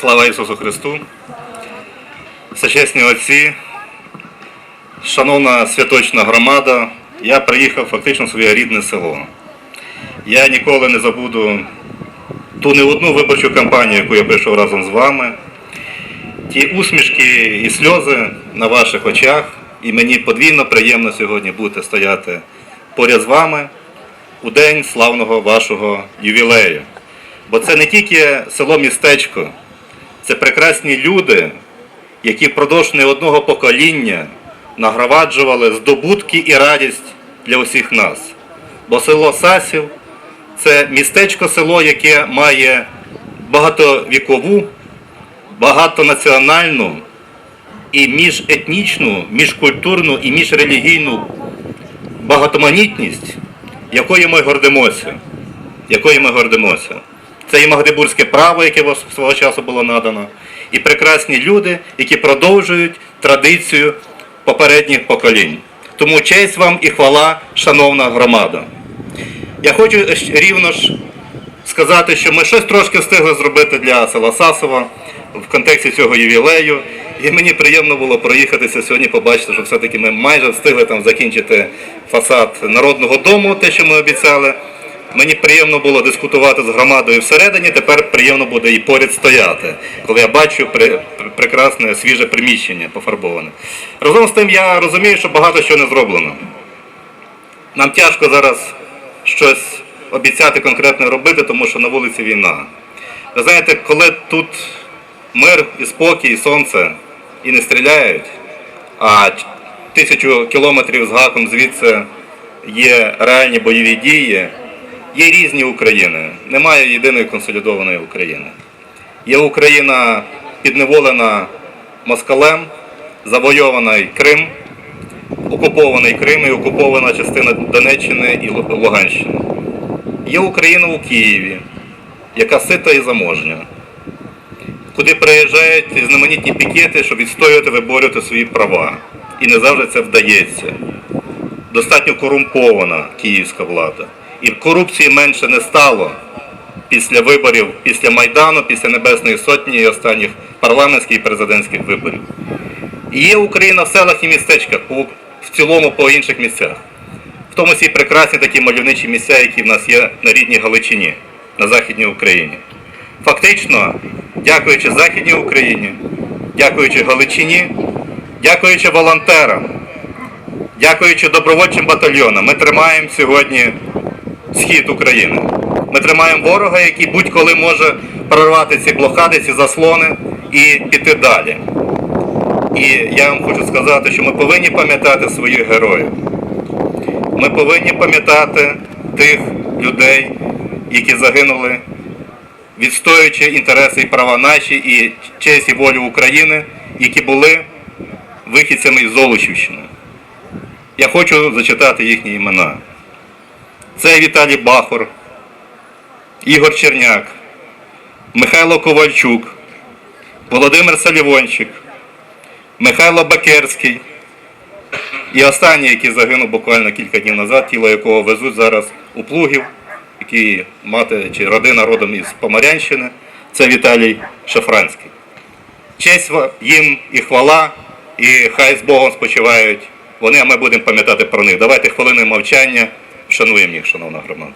Слава Ісусу Христу! Всечесні отці, шановна святочна громада, я приїхав фактично в своє рідне село. Я ніколи не забуду ту не одну виборчу кампанію, яку я прийшов разом з вами. Ті усмішки і сльози на ваших очах, і мені подвійно приємно сьогодні бути стояти поряд з вами у день славного вашого ювілею. Бо це не тільки село-містечко, це прекрасні люди, які впродовж не одного покоління нагромаджували здобутки і радість для усіх нас. Бо село Сасів це містечко-село, яке має багатовікову, багатонаціональну і міжетнічну, міжкультурну і міжрелігійну багатоманітність, якою ми гордимося. Якою ми гордимося. Це і Магдебурзьке право, яке свого часу було надано, і прекрасні люди, які продовжують традицію попередніх поколінь. Тому честь вам і хвала, шановна громада. Я хочу рівно ж сказати, що ми щось трошки встигли зробити для села Сасова в контексті цього ювілею. І мені приємно було проїхатися сьогодні, побачити, що все-таки ми майже встигли там закінчити фасад Народного дому, те, що ми обіцяли. Мені приємно було дискутувати з громадою всередині, тепер приємно буде і поряд стояти, коли я бачу пре- пр- прекрасне свіже приміщення пофарбоване. Разом з тим я розумію, що багато що не зроблено. Нам тяжко зараз щось обіцяти конкретне робити, тому що на вулиці війна. Ви знаєте, коли тут мир і спокій, і сонце і не стріляють, а тисячу кілометрів з гаком звідси є реальні бойові дії, є різні України. Немає єдиної консолідованої України. Є Україна підневолена москалем, завойований Крим, окупований Крим і окупована частина Донеччини і Луганщини. Є Україна у Києві, яка сита і заможня, куди приїжджають знаменитні пікети, щоб відстоювати, виборювати свої права. І не завжди це вдається. Достатньо корумпована київська влада. І корупції менше не стало після виборів, після Майдану, після Небесної Сотні і останніх парламентських і президентських виборів. І є Україна в селах і містечках, в цілому по інших місцях. В тому числі прекрасні такі мальовничі місця, які в нас є на рідній Галичині, на Західній Україні. Фактично, дякуючи Західній Україні, дякуючи Галичині, дякуючи волонтерам, дякуючи добровольчим батальйонам, ми тримаємо сьогодні схід України. Ми тримаємо ворога, який будь-коли може прорвати ці блокади, ці заслони і піти далі. І я вам хочу сказати, що ми повинні пам'ятати своїх героїв. Ми повинні пам'ятати тих людей, які загинули, відстоюючи інтереси і права наші і честь і волю України, які були вихідцями із Золочівщини. Я хочу зачитати їхні імена. Це Віталій Бахор, Ігор Черняк, Михайло Ковальчук, Володимир Салівончик, Михайло Бакерський і останній, який загинув буквально кілька днів назад, тіло якого везуть зараз у Плугів, який мати чи родина родом із Поморянщини, це Віталій Шафранський. Честь їм і хвала, і хай з Богом спочивають вони, а ми будемо пам'ятати про них. Давайте хвилиною мовчання, вшануємо їх, шановна громада.